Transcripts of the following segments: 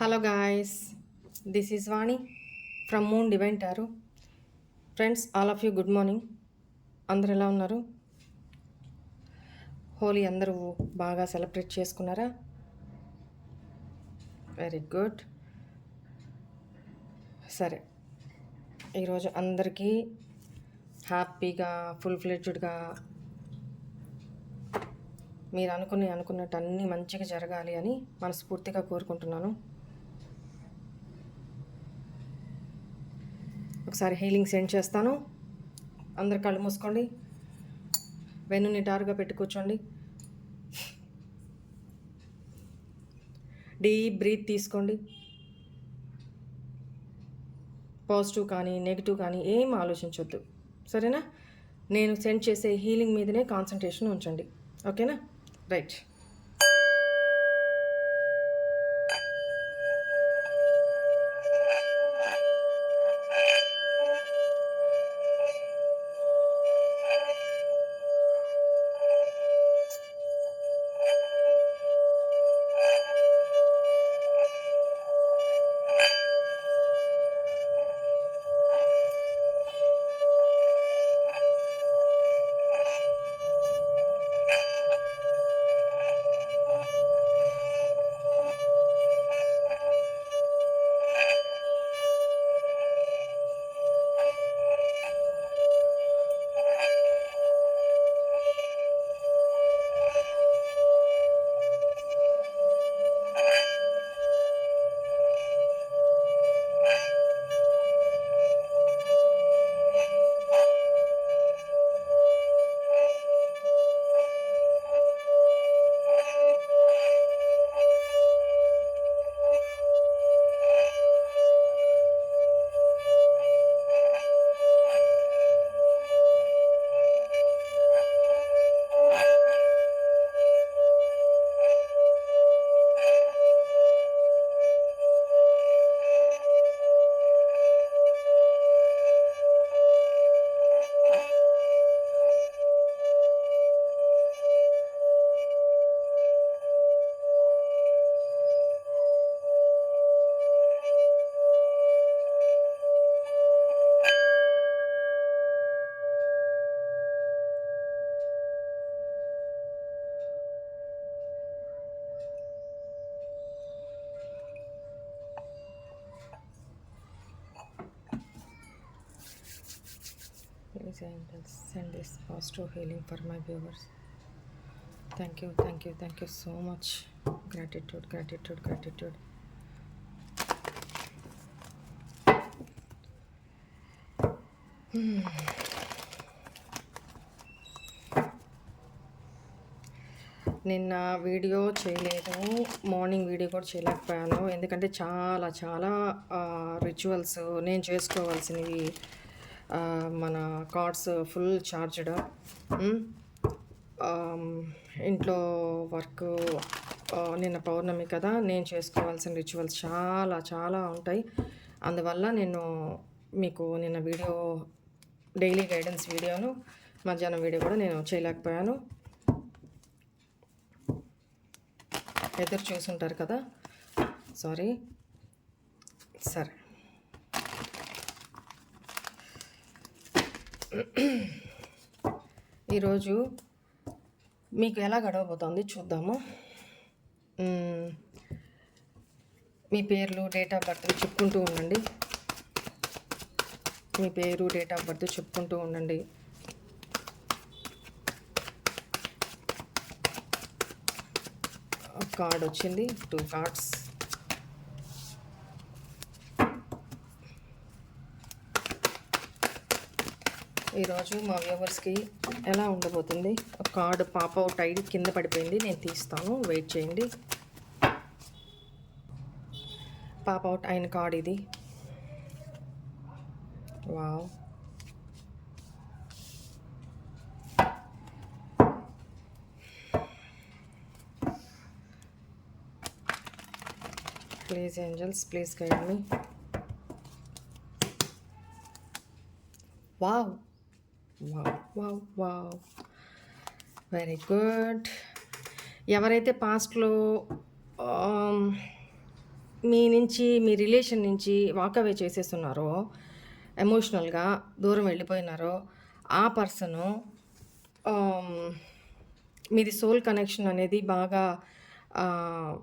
Hello guys this is Vani from moon divine tarot friends all of you good morning అందరు ఎలా ఉన్నారు? హోలీ అందరూ బాగా సెలబ్రేట్ చేసుకున్నారా? వెరీ గుడ్ సరే. ఈరోజు అందరికీ హ్యాపీగా ఫుల్ ఫ్లెడ్జ్డ్గా మీరు అనుకుని అనుకున్నట్టు అన్నీ మంచిగా జరగాలి అని మనస్ఫూర్తిగా కోరుకుంటున్నాను. ఒకసారి హీలింగ్ సెండ్ చేస్తాను. అందరు కళ్ళు మూసుకోండి. వెన్ను నిటారుగా పెట్టి కూర్చోండి. డీప్ బ్రీత్ తీసుకోండి. పాజిటివ్ కానీ నెగిటివ్ కానీ ఏం ఆలోచించొద్దు. సరేనా? నేను సెండ్ చేసే హీలింగ్ మీదనే కాన్సన్ట్రేషన్ ఉంచండి. ఓకేనా? Right. Please angels send this positive healing for my viewers. Thank you, thank you, thank you so much. Gratitude, gratitude, gratitude. నిన్న వీడియో చేయలేదు మార్నింగ్ వీడియో కూడా చేయలేకపోయాను ఎందుకంటే చాలా చాలా రిచువల్స్ నేను చేసుకోవాల్సినవి ఆ, మన కార్డ్స్ ఫుల్ చార్జ్డ్. ఇంట్లో వర్క్ నిన్న పౌర్ణమి కదా నేను చేసుకోవాల్సిన రిచువల్స్ చాలా చాలా ఉంటాయి. అందువల్ల నేను మీకు నిన్న వీడియో డైలీ గైడెన్స్ వీడియోను మధ్యాహ్నం వీడియో కూడా నేను చేయలేకపోయాను. ఎదురు చూసుంటారు కదా. సారీ. సరే. ఈరోజు మీకు ఎలా గడవబోతోంది చూద్దాము. మీ పేర్లు డేట్ ఆఫ్ బర్త్ చెప్పుకుంటూ ఉండండి. మీ పేరు డేట్ ఆఫ్ బర్త్ చెప్పుకుంటూ ఉండండి. కార్డ్ వచ్చింది టూ కార్డ్స్. ఈరోజు మా వ్యూవర్స్కి ఎలా ఉండబోతుంది? ఒక కార్డు పాప అవుట్ అయ్యి కింద పడిపోయింది నేను తీస్తాను. వెయిట్ చేయండి. పాప అవుట్ అయిన కార్డ్ ఇది. Wow. Please angels please guide me. Wow. Wow wow wow very good ఎవరైతే పాస్ట్లో um, మీ నుంచి మీ రిలేషన్ నుంచి వాకవే చేసేస్తున్నారో ఎమోషనల్గా దూరం వెళ్ళిపోయినారో ఆ పర్సను um, మీది సోల్ కనెక్షన్ అనేది బాగా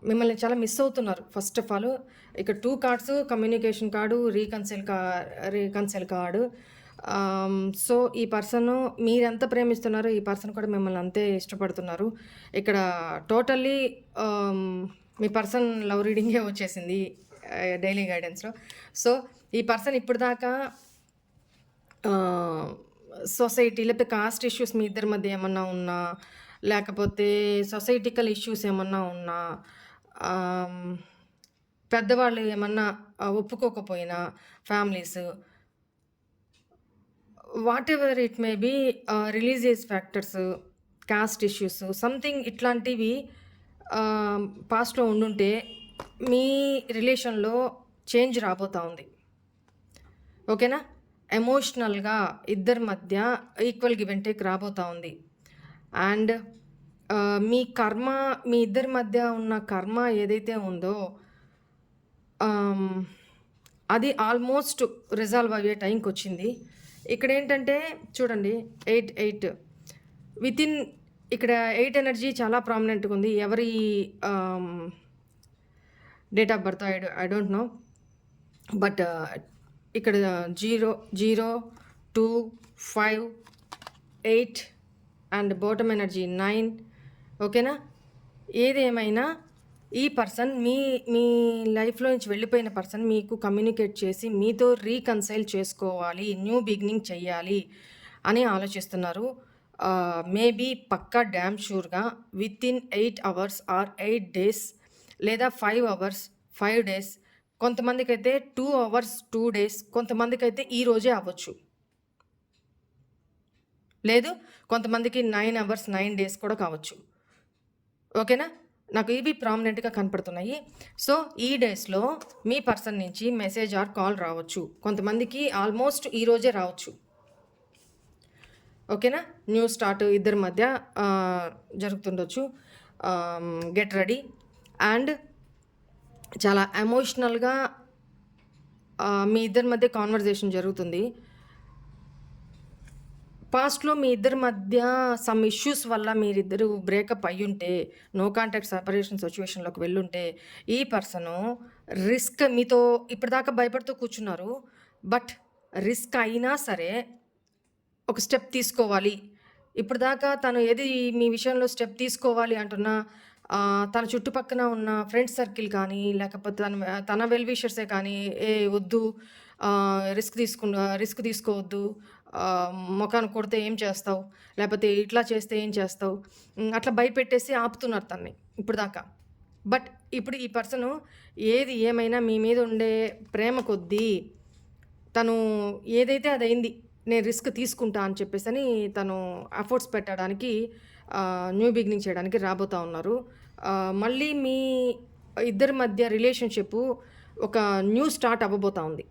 మిమ్మల్ని చాలా మిస్ అవుతున్నారు. ఫస్ట్ ఆఫ్ ఆల్ ఇక్కడ two cards communication card reconcile కా రీకన్సెల్ కార్డు సో ఈ పర్సన్ మీరెంత ప్రేమిస్తున్నారో ఈ పర్సన్ కూడా మిమ్మల్ని అంతే ఇష్టపడుతున్నారు. ఇక్కడ టోటల్లీ మీ పర్సన్ లవ్ రీడింగే వచ్చేసింది డైలీ గైడెన్స్లో. సో ఈ పర్సన్ ఇప్పుడు దాకా సొసైటీ లేకపోతే కాస్ట్ ఇష్యూస్ మీ ఇద్దరి మధ్య ఏమన్నా ఉన్నా లేకపోతే సొసైటికల్ ఇష్యూస్ ఏమన్నా ఉన్నా పెద్దవాళ్ళు ఏమన్నా ఒప్పుకోకపోయినా families whatever it may be religious factors caste issues something ఇట్లాంటివి um, పాస్ట్లో ఉండుంటే మీ రిలేషన్లో చేంజ్ రాబోతూ ఉంది. ఓకేనా ఎమోషనల్గా ఇద్దరి మధ్య ఈక్వల్ గివ్ అండ్ టేక్ రాబోతూ ఉంది. అండ్ uh, మీ కర్మ మీ ఇద్దరి మధ్య ఉన్న కర్మ ఏదైతే ఉందో um, అది ఆల్మోస్ట్ రిజాల్వ్ అయ్యే టైంకి వచ్చింది ఇక్కడ ఏంటంటే చూడండి ఎయిట్ ఎయిట్. విత్ ఇన్ ఇక్కడ ఎయిట్ ఎనర్జీ చాలా ప్రామినెంట్గా ఉంది. ఎవరి date of birth I I don't know but ఇక్కడ zero zero two five eight and bottom energy nine. ఓకేనా ఏదేమైనా ఈ పర్సన్ మీ మీ లైఫ్లో నుంచి వెళ్ళిపోయిన పర్సన్ మీకు కమ్యూనికేట్ చేసి మీతో రీకన్సైల్ చేసుకోవాలి న్యూ బిగినింగ్ చెయ్యాలి అని ఆలోచిస్తున్నారు. మేబీ పక్కా damn షూర్గా within eight hours or eight days లేదా ఫైవ్ అవర్స్ ఫైవ్ డేస్ కొంతమందికి అయితే టూ అవర్స్ టూ డేస్ కొంతమందికి అయితే ఈ రోజే అవ్వచ్చు. లేదు కొంతమందికి నైన్ అవర్స్ నైన్ డేస్ కూడా కావచ్చు. ఓకేనా? నాకు ఇవి ప్రామినెంట్గా కనపడుతున్నాయి. సో ఈ డేస్లో మీ పర్సన్ నుంచి మెసేజ్ ఆర్ కాల్ రావచ్చు. కొంతమందికి ఆల్మోస్ట్ ఈరోజే రావచ్చు. ఓకేనా? న్యూ స్టార్ట్ ఇద్దరి మధ్య జరుగుతుండొచ్చు. Get ready. అండ్ చాలా ఎమోషనల్గా మీ ఇద్దరి మధ్య కాన్వర్జేషన్ జరుగుతుంది. పాస్ట్లో మీ ఇద్దరి మధ్య సమ్ ఇష్యూస్ వల్ల మీరిద్దరు బ్రేకప్ అయ్యుంటే నో కాంటాక్ట్ సపరేషన్ సిచ్యువేషన్లోకి వెళ్ళుంటే ఈ పర్సను రిస్క్ మీతో ఇప్పటిదాకా భయపడుతూ కూర్చున్నారు. బట్ రిస్క్ అయినా సరే ఒక స్టెప్ తీసుకోవాలి. ఇప్పటిదాకా తను ఏది మీ విషయంలో స్టెప్ తీసుకోవాలి అంటున్నా తన చుట్టుపక్కన ఉన్న ఫ్రెండ్స్ సర్కిల్ కానీ లేకపోతే తన తన వెల్ విషర్సే కానీ ఏ వద్దు రిస్క్ తీసుకు రిస్క్ తీసుకోవద్దు ముఖాన్ని కొడితే ఏం చేస్తావు? లేకపోతే ఇట్లా చేస్తే ఏం చేస్తావు? అట్లా భయపెట్టేసి ఆపుతున్నారు తన్ని ఇప్పుడు దాకా బట్ ఇప్పుడు ఈ పర్సన్ ఏది ఏమైనా మీ మీద ఉండే ప్రేమ కొద్దీ తను ఏదైతే అది అయింది నేను రిస్క్ తీసుకుంటా అని చెప్పేసి అని తను ఎఫర్ట్స్ పెట్టడానికి న్యూ బిగినింగ్ చేయడానికి రాబోతా ఉన్నారు. మళ్ళీ మీ ఇద్దరి మధ్య రిలేషన్షిప్ ఒక న్యూ స్టార్ట్ అవ్వబోతా ఉంది.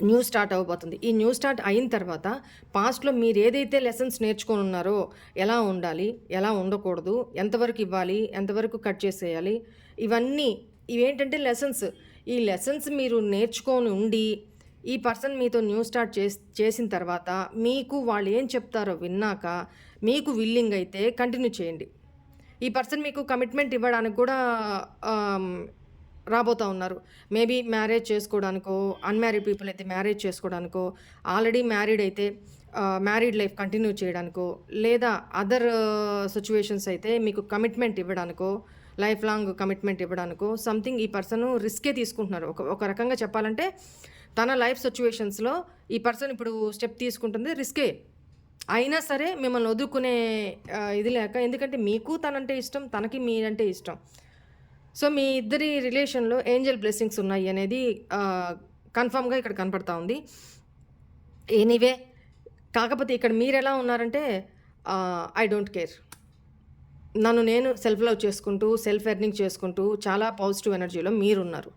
న్యూ స్టార్ట్ అవబోతుంది ఈ న్యూ స్టార్ట్ అయిన తర్వాత పాస్ట్లో మీరు ఏదైతే లెసన్స్ నేర్చుకొని ఉన్నారో ఎలా ఉండాలి ఎలా ఉండకూడదు ఎంతవరకు ఇవ్వాలి ఎంతవరకు కట్ చేసేయాలి ఇవన్నీ ఇవేంటంటే లెసన్స్. ఈ లెసన్స్ మీరు నేర్చుకొని ఉండి ఈ పర్సన్ మీతో న్యూ స్టార్ట్ చేస్ చేసిన తర్వాత మీకు వాళ్ళు ఏం చెప్తారో విన్నాక మీకు విల్లింగ్ అయితే కంటిన్యూ చేయండి. ఈ పర్సన్ మీకు కమిట్మెంట్ ఇవ్వడానికి కూడా రాబోతూ ఉన్నారు. మేబీ మ్యారేజ్ చేసుకోవడానికో అన్మ్యారీడ్ పీపుల్ అయితే మ్యారేజ్ చేసుకోవడానికో ఆల్రెడీ మ్యారీడ్ అయితే మ్యారీడ్ లైఫ్ కంటిన్యూ చేయడానికో లేదా అదర్ సిచ్యువేషన్స్ అయితే మీకు కమిట్మెంట్ ఇవ్వడానికో లైఫ్ లాంగ్ కమిట్మెంట్ ఇవ్వడానికో సంథింగ్ ఈ పర్సన్ రిస్కే తీసుకుంటున్నారు. ఒక ఒక రకంగా చెప్పాలంటే తన లైఫ్ సిచ్యువేషన్స్లో ఈ పర్సన్ ఇప్పుడు స్టెప్ తీసుకుంటుంది రిస్కే. అయినా సరే మిమ్మల్ని వదులుకునే ఇది లేక ఎందుకంటే మీకు తనంటే ఇష్టం తనకి మీరంటే ఇష్టం. సో మీ ఇద్దరి రిలేషన్లో ఏంజల్ బ్లెస్సింగ్స్ ఉన్నాయి అనేది కన్ఫామ్గా ఇక్కడ కనపడతా ఉంది. ఎనీవే కాకపోతే ఇక్కడ మీరు ఎలా ఉన్నారంటే ఐ డోంట్ కేర్. నన్ను నేను సెల్ఫ్ లవ్ చేసుకుంటూ సెల్ఫ్ ఎర్నింగ్ చేసుకుంటూ చాలా పాజిటివ్ ఎనర్జీలో మీరున్నారు.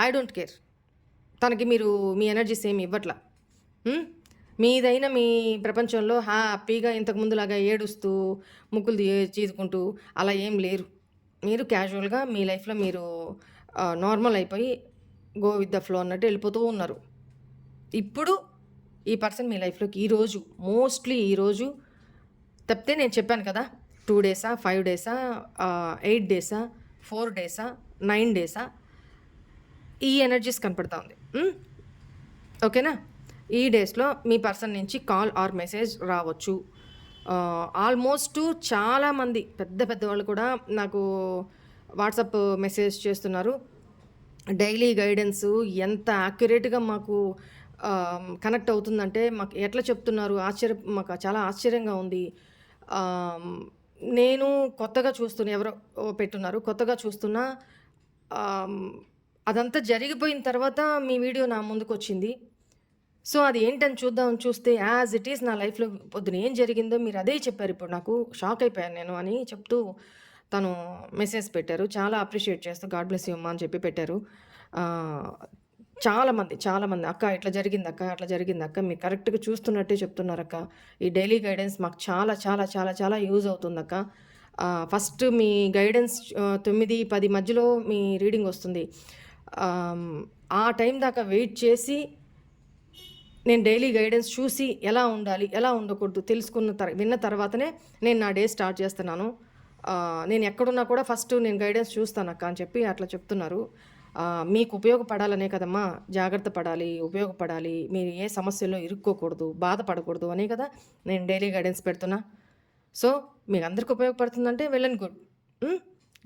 I don't care. తనకి మీరు మీ ఎనర్జీస్ ఏమి ఇవ్వట్లా. మీదైన మీ ప్రపంచంలో హ్యాపీగా ఇంతకుముందులాగా ఏడుస్తూ ముక్కులు తీ- చీదుకుంటూ అలా ఏం లేరు. మీరు క్యాజువల్గా మీ లైఫ్లో మీరు నార్మల్ అయిపోయి గో విత్ ద ఫ్లో అన్నట్టు వెళ్ళిపోతూ ఉన్నారు. ఇప్పుడు ఈ పర్సన్ మీ లైఫ్లోకి ఈరోజు మోస్ట్లీ ఈరోజు తప్పితే నేను చెప్పాను కదా టూ డేసా ఫైవ్ డేసా ఎయిట్ డేసా ఫోర్ డేసా నైన్ డేసా ఈ ఎనర్జీస్ కనపడతా ఉంది. ఓకేనా? ఈ డేస్లో మీ పర్సన్ నుంచి కాల్ ఆర్ మెసేజ్ రావచ్చు. ఆల్మోస్ట్ చాలామంది పెద్ద పెద్ద వాళ్ళు కూడా నాకు వాట్సాప్ మెసేజ్ చేస్తున్నారు. డైలీ గైడెన్స్ ఎంత యాక్యురేట్గా మాకు కనెక్ట్ అవుతుందంటే మాకు ఎట్లా చెప్తున్నారు? ఆశ్చర్య మాకు చాలా ఆశ్చర్యంగా ఉంది. నేను కొత్తగా చూస్తున్నా ఎవరో పెట్టున్నారు కొత్తగా చూస్తున్నా అదంతా జరిగిపోయిన తర్వాత మీ వీడియో నా ముందుకు వచ్చింది సో అది ఏంటని చూద్దాం చూస్తే యాజ్ ఇట్ ఈస్ నా లైఫ్లో పొద్దున ఏం జరిగిందో మీరు అదే చెప్పారు. ఇప్పుడు నాకు షాక్ అయిపోయాను నేను అని చెప్తూ తను మెసేజ్ పెట్టారు. చాలా అప్రిషియేట్ చేస్తూ గాడ్ బ్లెస్ యూ అమ్మా అని చెప్పి పెట్టారు. చాలామంది చాలామంది అక్క ఇట్లా జరిగింది అక్క అట్లా జరిగింది అక్క మీరు కరెక్ట్గా చూస్తున్నట్టే చెప్తున్నారు అక్క. ఈ డైలీ గైడెన్స్ మాకు చాలా చాలా చాలా చాలా యూజ్ అవుతుంది అక్క. ఫస్ట్ మీ గైడెన్స్ తొమ్మిది పది మధ్యలో మీ రీడింగ్ వస్తుంది. ఆ టైం దాకా వెయిట్ చేసి నేను డైలీ గైడెన్స్ చూసి ఎలా ఉండాలి ఎలా ఉండకూడదు తెలుసుకున్న తర్ విన్న తర్వాతనే నేను నా డే స్టార్ట్ చేస్తున్నాను. నేను ఎక్కడున్నా కూడా ఫస్ట్ నేను గైడెన్స్ చూస్తాను అక్క అని చెప్పి అట్లా చెప్తున్నారు. మీకు ఉపయోగపడాలనే కదమ్మా జాగ్రత్త పడాలి ఉపయోగపడాలి మీరు ఏ సమస్యల్లో ఇరుక్కోకూడదు బాధపడకూడదు అనే కదా నేను డైలీ గైడెన్స్ పెడుతున్నా. సో మీకు అందరికి ఉపయోగపడుతుందంటే వెళ్ళండి good.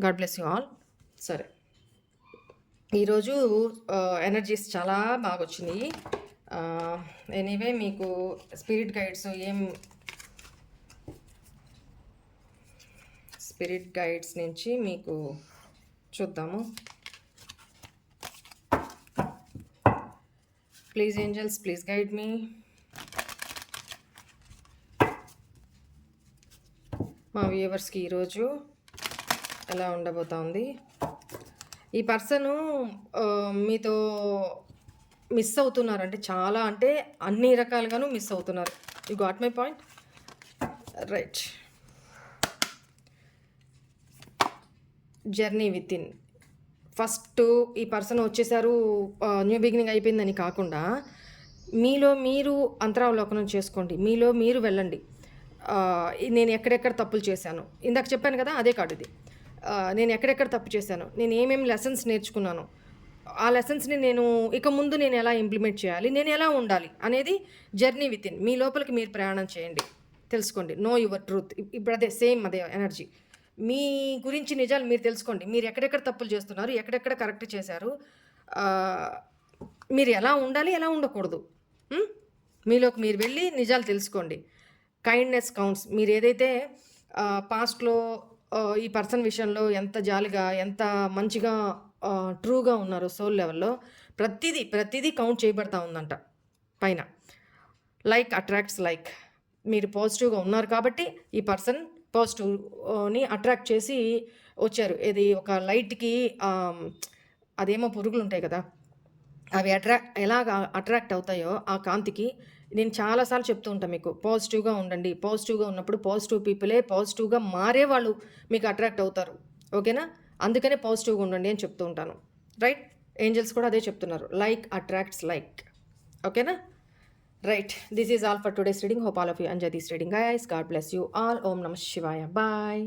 God bless you all సరే. ఈరోజు ఎనర్జీస్ చాలా బాగా వచ్చినాయి ఎనీవే మీకు స్పిరిట్ గైడ్స్ ఏం స్పిరిట్ గైడ్స్ నుంచి మీకు చూద్దాము. Please angels please guide me మా వ్యూవర్స్కి ఈరోజు ఎలా ఉండబోతోంది ఈ పర్సను మీతో మిస్ అవుతున్నారు. అంటే చాలా అంటే అన్ని రకాలుగాను మిస్ అవుతున్నారు. You got my point right journey within first ఈ పర్సన్ వచ్చేసారు న్యూ బిగినింగ్ అయిపోయిందని కాకుండా మీలో మీరు అంతరావలోకనం చేసుకోండి. మీలో మీరు వెళ్ళండి. నేను ఎక్కడెక్కడ తప్పులు చేశాను? ఇందాక చెప్పాను కదా అదే కాదు ఇది. నేను ఎక్కడెక్కడ తప్పు చేశాను? నేను ఏమేమి లెసన్స్ నేర్చుకున్నాను? ఆ లెసన్స్ని నేను ఇక ముందు నేను ఎలా ఇంప్లిమెంట్ చేయాలి నేను ఎలా ఉండాలి అనేది జర్నీ విత్ ఇన్ మీ లోపలికి మీరు ప్రయాణం చేయండి. తెలుసుకోండి. నో యువర్ ట్రూత్ ఇప్పుడు అదే సేమ్ అదే ఎనర్జీ మీ గురించి నిజాలు మీరు తెలుసుకోండి. మీరు ఎక్కడెక్కడ తప్పులు చేస్తున్నారు ఎక్కడెక్కడ కరెక్ట్ చేశారు మీరు ఎలా ఉండాలి ఎలా ఉండకూడదు. మీలోకి మీరు వెళ్ళి నిజాలు తెలుసుకోండి. కైండ్నెస్ కౌంట్స్ మీరు ఏదైతే పాస్ట్లో ఈ పర్సన్ విషయంలో ఎంత జాలిగా ఎంత మంచిగా ట్రూగా ఉన్నారో సోల్ లెవెల్లో. ప్రతిదీ ప్రతిదీ కౌంట్ చేయబడతా ఉందంట పైన. Like attracts like. మీరు పాజిటివ్గా ఉన్నారు కాబట్టి ఈ పర్సన్ పాజిటివ్ని అట్రాక్ట్ చేసి వచ్చారు. ఇది ఒక లైట్కి అదేమో పురుగులు ఉంటాయి కదా. అవి అట్రాక్ట్ ఎలాగ అట్రాక్ట్ అవుతాయో ఆ కాంతికి నేను చాలాసార్లు చెప్తూ ఉంటాను మీకు. పాజిటివ్గా ఉండండి. పాజిటివ్గా ఉన్నప్పుడు పాజిటివ్ పీపులే పాజిటివ్గా మారే వాళ్ళు మీకు అట్రాక్ట్ అవుతారు. ఓకేనా? అందుకనే పాజిటివ్గా ఉండండి అని చెప్తూ ఉంటాను. రైట్ ఏంజల్స్ కూడా అదే చెప్తున్నారు. లైక్ అట్రాక్ట్స్ లైక్ ఓకేనా right this is all for today's reading hope all of you enjoy this reading guys God bless you all ఓం నమ శివాయ బాయ్